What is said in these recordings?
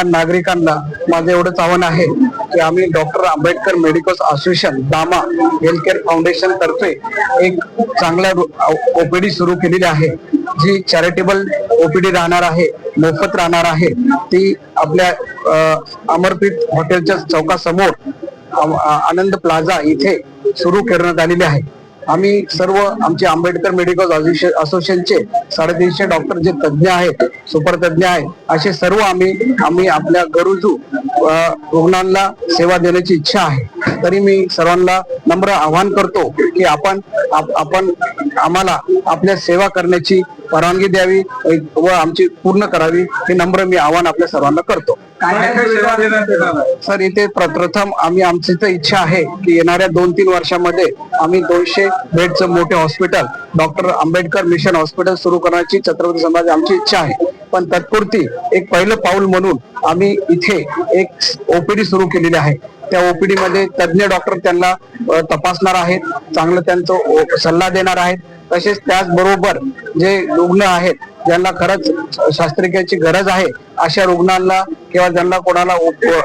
त्या नागरिकांना माझं एवढंच आव्हान आहे की आम्ही डॉक्टर आंबेडकर मेडिकल असोसिएशन दामा हेल्थ केअर फाउंडेशन तर्फे एक चांगल्या ओपीडी सुरू केलेली आहे. जी चॅरिटेबल ओपीडी राहणार आहे मोफत राहणार आहे ती आपल्या अमरपीठ अमरप्रीत हॉटेलच्या चौकासमोर आनंद प्लाझा इथे सुरू करण्यात आलेली आहे. आम्ही सर्व आमचे आंबेडकर मेडिकल असोसिएशनचे साडेतीनशे डॉक्टर जे तज्ज्ञ आहेत सुपर तज्ज्ञ आहेत असे सर्व आम्ही आम्ही आपल्या गरजू रुग्णांना सेवा देण्याची इच्छा आहे. तरी मी सर्वांना नम्र आवाहन करतो की आपण आपण आम्हाला आपल्या सेवा करण्याची परवानगी द्यावी व आमची पूर्ण करावी हे नम्र मी आवाहन आपल्या सर्वांना करतो. सर इथे प्र- प्रथम आम्ही आमची तर इच्छा आहे की येणाऱ्या दोन तीन वर्षामध्ये आम्ही दोनशे बेडचं मोठे hospital doctor Ambedkar mission hospital सुरू करण्याची छत्रपती समाज आमची इच्छा आहे. पण तत्पुरती एक पहिलं पाऊल म्हणून आम्ही इथे एक ओपीडी सुरू केलेली आहे. त्या ओपीडी मध्ये तज्ज्ञ डॉक्टर त्यांना अ, तपासणार आहेत चांगलं त्यांचं ओ- सल्ला देणार आहेत. तसेच त्याचबरोबर जे रुग्ण आहेत ज्यांना खरंच शास्त्रक्रियेची गरज आहे अशा रुग्णांना किंवा ज्यांना कोणाला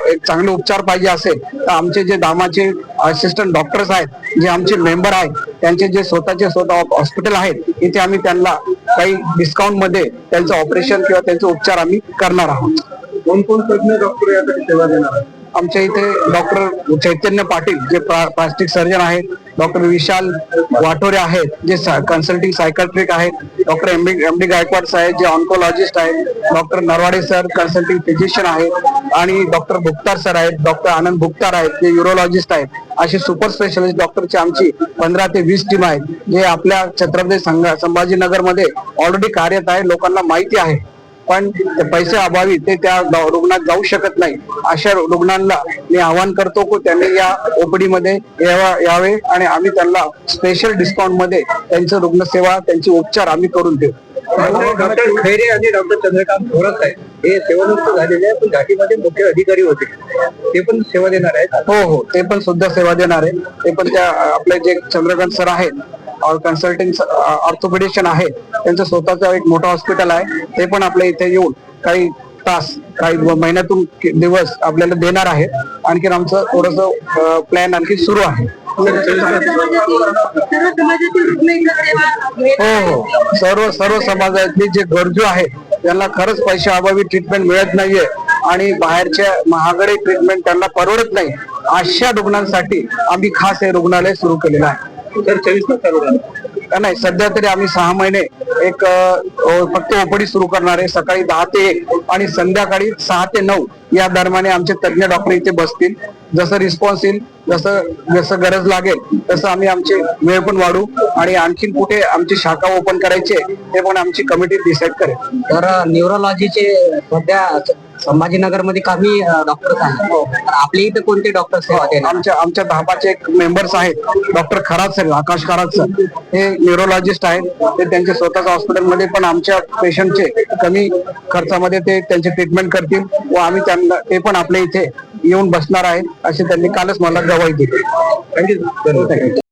एक चांगले उपचार पाहिजे असेल तर आमचे जे दामाचे असिस्टंट डॉक्टर्स आहेत जे आमचे मेंबर आहेत त्यांचे जे स्वतःचे स्वतः हॉस्पिटल आहेत इथे आम्ही त्यांना काही डिस्काउंटमध्ये त्यांचं ऑपरेशन किंवा त्यांचे उपचार आम्ही करणार आहोत कोण कोण तज्ञ डॉक्टर यासाठी सेवा देणार आहेत? आमच्या इथे डॉक्टर चैतन्य पाटील जे प्लास्टिक सर्जन आहेत डॉक्टर विशाल वाठोरे आहेत जे कन्सल्टिंग सायकॅट्रिक आहेत. Doctor M B M D Gaikwad साहेब जे ऑन्कोलॉजिस्ट आहेत. Doctor Narwade sir consulting physician आहेत. आणि डॉक्टर भुक्तार सर आहेत डॉक्टर आनंद भुक्तार आहेत जे युरोलॉजिस्ट आहेत. अशी सुपर स्पेशालिस्ट डॉक्टरची आमची पंधरा ते वीस टीम आहेत जे आपल्या छत्रपती संघ- संभाजीनगरमध्ये ऑलरेडी कार्यरत आहे. लोकांना माहिती आहे. पण पैसे अभावी ते त्या रुग्णात जाऊ शकत नाही. अशा रुग्णांना मी आवाहन करतो की त्यांनी या ओपीडी मध्ये यावा- यावे आणि आम्ही त्यांना स्पेशल डिस्काउंटमध्ये त्यांचं रुग्णसेवा त्यांचे उपचार आम्ही करून देऊ. डॉक्टर खैरे आणि डॉक्टर चंद्रकांत थोरात आहेत. हे सेवानिवृत्त झालेले आहे पण घाटीमध्ये मोठे अधिकारी होते. ते पण सेवा देणार आहेत. हो हो. ते पण सुद्धा सेवा देणार आहे ते पण त्या आपले जे चंद्रकांत सर आहेत कन्सल्टिंग ऑर्थोपेडिशियन आहे. त्यांचं स्वतःचं एक मोठं हॉस्पिटल आहे. ते पण आपल्या इथे येऊन काही तास काही महिन्यातून दिवस आपल्याला देणार आहेत आणखी आमचं थोडस प्लॅन आणखी सुरू आहे. हो हो. सर्व सर्व समाजातले जे गरजू आहेत त्यांना खरंच पैसे अभावी ट्रीटमेंट मिळत नाहीये. आणि बाहेरच्या महागडे ट्रीटमेंट त्यांना परवडत नाही. अशा रुग्णांसाठी आम्ही खास हे रुग्णालय सुरू केलेलं आहे. तर चोवीस तास चालू राहणार. का नाही सध्या तरी आम्ही सहा महिने एक फक्त ओपीडी सुरू करणार आहे. सकाळी दहा ते एक आणि संध्याकाळी सहा ते नऊ या दरम्यान आमचे तज्ञ डॉक्टर इथे बसतील. जसं रिस्पॉन्स येईल जसं जसं गरज लागेल तसं आम्ही आमचे वेळ पण वाढू आणि आणखीन कुठे आमची शाखा ओपन करायची आहे, ते पण आमची कमिटी डिसाईड करेल. तर न्यूरोलॉजीचे सध्या संभाजीनगरमध्ये काही कमी डॉक्टर्स आहेत. हो. तर आपल्या इथे कोणते डॉक्टर सेवा देणार आमच्या आमच्या धापाचे एक मेंबर्स आहेत. Doctor Kharat sir Akash Kharat sir. हे न्यूरोलॉजिस्ट आहेत. ते त्यांच्या स्वतःच्या हॉस्पिटलमध्ये पण आमच्या पेशंटचे कमी खर्चामध्ये ते त्यांचे ट्रीटमेंट करतील व आम्ही त्यांना ते पण आपल्या इथे येऊन बसणार आहेत असे त्यांनी कालच मला गवाही दिली. थँक्यू